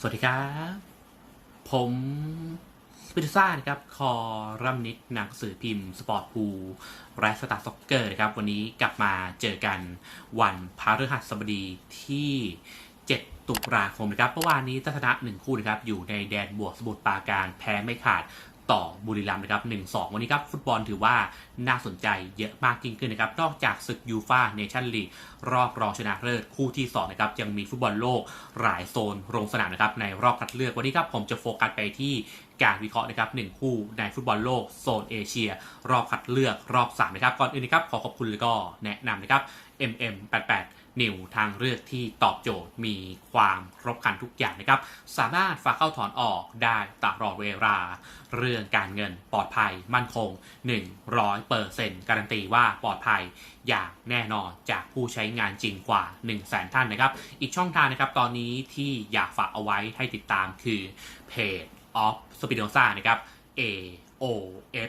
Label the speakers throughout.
Speaker 1: สวัสดีครับ ผมสปิริซ่านะครับ คอรัมนิดหนังสือพิมพ์ สปอร์ตพูและสตาร์ซ็อกเกอร์นะครับ วันนี้กลับมาเจอกันวันพฤหัสบดีที่ 7 ตุลาคมนะครับเมื่อวานนี้ทัศนะหนึ่งคู่นะครับ อยู่ในแดนบวกสมุทรปราการแพ้ไม่ขาด ต่อบุรีรัมย์นะครับ 1-2 วันนี้ครับ ฟุตบอลถือว่าน่าสนใจเยอะมากยิ่งขึ้นนะครับ นอกจากศึกยูฟาเนชั่นลีกรอบรองชนะเลิศคู่ที่ 2 นะครับ ยังมีฟุตบอลโลกหลายโซนลงสนามนะครับ ในรอบคัดเลือกวันนี้ครับ ผมจะโฟกัสไปที่ การวิเคราะห์นะครับหนึ่งคู่ในฟุตบอลโลกโซนเอเชีย รอบคัดเลือกรอบ3นะครับก่อนอื่นนะครับขอขอบคุณแล้วก็แนะนำนะครับ MM88 นิวทางเลือกที่ตอบโจทย์มีความครบครันทุกอย่างนะครับ สามารถฝากเข้าถอนออกได้ตลอดเวลา เรื่องการเงินปลอดภัยมั่นคง 100เปอร์เซ็นต์การันตีว่าปลอดภัยอย่างแน่นอนจากผู้ใช้งานจริงกว่า 1 0 0 0 0แท่านนะครับ อีกช่องทางนะครับตอนนี้ที่อยากฝากเอาไว้ให้ติดตามคือเพจ of Spinoza นะครับ A O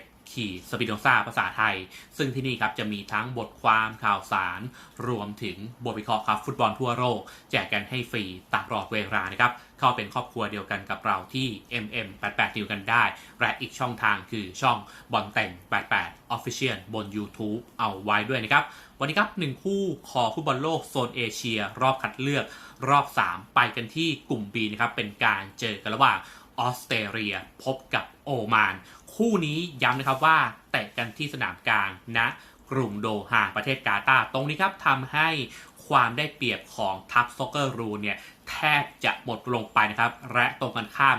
Speaker 1: F ขีดสปิโนซาภาษาไทย ซึ่งที่นี่ครับจะมีทั้งบทความข่าวสาร รวมถึงบทวิเคราะห์ครับฟุตบอลทั่วโลก แจกกันให้ฟรีตลอดเวลานะครับ เข้าเป็นครอบครัวเดียวกันกับเราที่ MM88 ดิวกันได้ และอีกช่องทางคือช่องบอลแต่ง 88 Official บน YouTube เอาไว้ด้วยนะครับ วันนี้ครับหนึ่งคู่คอฟุตบอลโลกโซนเอเชีย รอบคัดเลือกรอบ 3 ไปกันที่กลุ่ม B นะครับเป็นการเจอกันระหว่าง ออสเตรเลียพบกับโอมาน คู่นี้ย้ำนะครับว่าเตะกันที่สนามกลางณกรุงโดฮาประเทศกาตาร์ตรงนี้ครับทำให้ความได้เปรียบของทัพซ็อกเกอร์รูเนี่ยแทบจะหมดลงไปนะครับ และตรงกันข้าม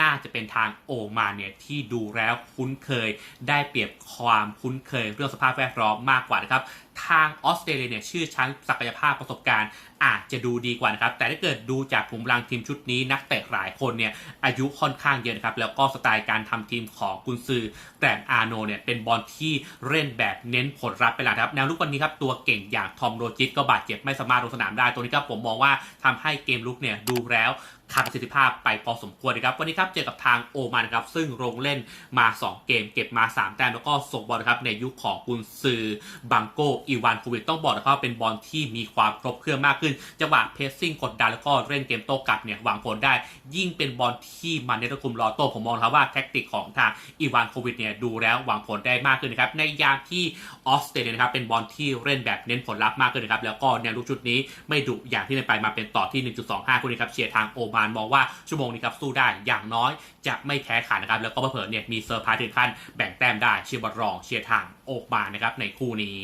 Speaker 1: น่าจะเป็นทางโอมานเนี่ยที่ดูแล้วคุ้นเคย ได้เปรียบความคุ้นเคยเรื่องสภาพแวดล้อมมากกว่านะครับ ทางออสเตรเลียเนี่ยชื่อชั้นศักยภาพประสบการณ์ อาจจะดูดีกว่านะครับ แต่ถ้าเกิดดูจากกลุ่มรางทีมชุดนี้นักเตะหลายคนเนี่ยอายุค่อนข้างเยอะนะครับ แล้วก็สไตล์การทำทีมของกุนซือแกรนอาโนเนี่ยเป็นบอลที่เล่นแบบเน้นผลลัพธ์เป็นหลักครับแนวลุกวันนี้ครับตัวเก่งอย่างทอมโรจิตก็บาดเจ็บไม่สามารถลงสนามได้ตัวนี้ครับผมมองว่าทำให้เกมลุกเนี่ยดูแล้ว ขาดประสิทธิภาพไปพอสมควรนะครับวันนี้ครับเจอกับทางโอมานครับซึ่งลงเล่นมา 2 เกม เก็บมา 3 แต้มแล้วก็ส่งบอลนะครับในยุคของกุนซือบังโกอีวานโควิดต้องบอกนะครับว่าเป็นบอลที่มีความครบเครื่องมากขึ้นจังหวะเพสซิ่งกดดันแล้วก็เล่นเกมโต้กลับเนี่ยหวังผลได้ ยิ่งเป็นบอลที่มันในตะคุมรอโต้ผมมองครับว่าแท็กติกของทางอีวานโควิดเนี่ยดูแล้วหวังผลได้มากขึ้นนะครับในยามที่ออสเตรเลียนะครับเป็นบอลที่เล่นแบบเน้นผลลัพธ์มากขึ้นนะครับแล้วก็แนวลุกชุดนี้ไม่ดุอย่างที่เล่นไปมาเป็นต่อที่ 1.25คุณนี้ครับเชียร์ทางโอมานมองว่าชั่วโมงนี้ครับสู้ได้อย่างน้อยจะไม่แพ้ขาดนะครับแล้วก็เผลอเนี่ยมีเซอร์ไพรส์ถึงขั้นแบ่งแต้มได้เชียร์บอลรองเชียร์ทางโอมานนะครับในคู่นี้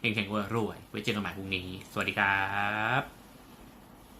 Speaker 1: เฮงๆรวยๆไว้เจอกันใหม่พรุ่งนี้ สวัสดีครับ